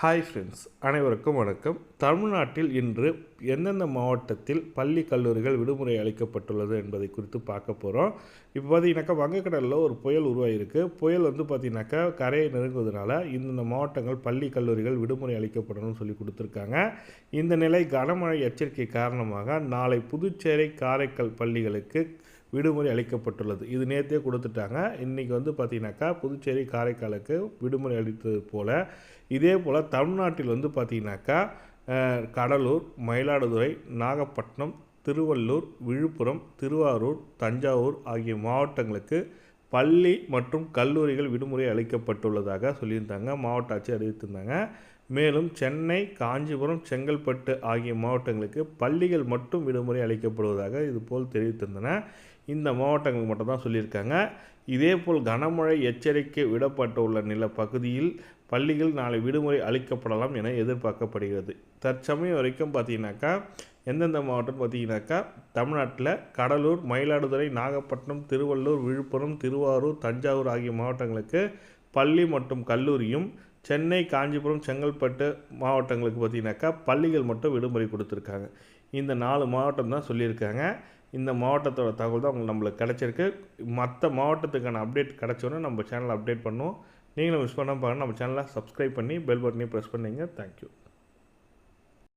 Hi friends அனைவருக்கும் வணக்கம். தமிழ்நாட்டில் இன்று எந்தெந்த மாவட்டத்தில் பள்ளி கல்லூரிகள் விடுமுறை அளிக்கப்பட்டுள்ளது என்பதை குறித்து பார்க்க போகிறோம் இப்போ பார்த்தீங்கன்னாக்கா வங்கக்கடலில் ஒரு புயல் உருவாகிருக்கு புயல் வந்து பார்த்திங்கனாக்கா கரையை நெருங்குவதனால இந்தந்த மாவட்டங்கள் பள்ளி கல்லூரிகள் விடுமுறை அளிக்கப்படணும்னு சொல்லி கொடுத்துருக்காங்க. இந்த நிலை கனமழை எச்சரிக்கை காரணமாக நாளை புதுச்சேரி காரைக்கால் பள்ளிகளுக்கு விடுமுறை அளிக்கப்பட்டுள்ளது. இது நேற்றே கொடுத்துட்டாங்க. இன்றைக்கி வந்து பார்த்திங்கனாக்கா புதுச்சேரி காரைக்காலுக்கு விடுமுறை அளித்தது போல் இதே போல் தமிழ்நாட்டில் வந்து பார்த்திங்கனாக்கா கடலூர் மயிலாடுதுறை நாகப்பட்டினம் திருவள்ளூர் விழுப்புரம் திருவாரூர் தஞ்சாவூர் ஆகிய மாவட்டங்களுக்கு பள்ளி மற்றும் கல்லூரிகள் விடுமுறை அளிக்கப்பட்டுள்ளதாக சொல்லியிருந்தாங்க மாவட்ட ஆட்சியர் அறிவித்திருந்தாங்க. மேலும் சென்னை காஞ்சிபுரம் செங்கல்பட்டு ஆகிய மாவட்டங்களுக்கு பள்ளிகள் மட்டும் விடுமுறை அளிக்கப்படுவதாக இதுபோல் தெரிவித்திருந்தன. இந்த மாவட்டங்களுக்கு மட்டும் தான் சொல்லியிருக்காங்க. இதேபோல் கனமழை எச்சரிக்கை விடப்பட்டுள்ள நில பகுதியில் பள்ளிகள் நாளை விடுமுறை அளிக்கப்படலாம் என எதிர்பார்க்கப்படுகிறது. தற்சமயம் வரைக்கும் பார்த்தீங்கன்னாக்கா எந்தெந்த மாவட்டம் பார்த்தீங்கன்னாக்கா தமிழ்நாட்டில் கடலூர் மயிலாடுதுறை நாகப்பட்டினம் திருவள்ளூர் விழுப்புரம் திருவாரூர் தஞ்சாவூர் ஆகிய மாவட்டங்களுக்கு பள்ளி மற்றும் கல்லூரியும் சென்னை காஞ்சிபுரம் செங்கல்பட்டு மாவட்டங்களுக்கு பார்த்தீங்கன்னாக்கா பள்ளிகள் மட்டும் விடுமுறை கொடுத்துருக்காங்க. இந்த நாலு மாவட்டம் தான் சொல்லியிருக்காங்க. இந்த மாவட்டத்தோட தகவல் தான் உங்களுக்கு நம்மளுக்கு கிடச்சிருக்கு. மற்ற மாவட்டத்துக்கான அப்டேட் கிடச்சோன்னே நம்ம சேனலை அப்டேட் பண்ணுவோம். நீங்களும் மிஸ் பண்ணாமல் பாருங்கள் நம்ம சேனலை சப்ஸ்கிரைப் பண்ணி பெல் பட்டனையும் ப்ரெஸ் பண்ணிங்க. தேங்க்யூ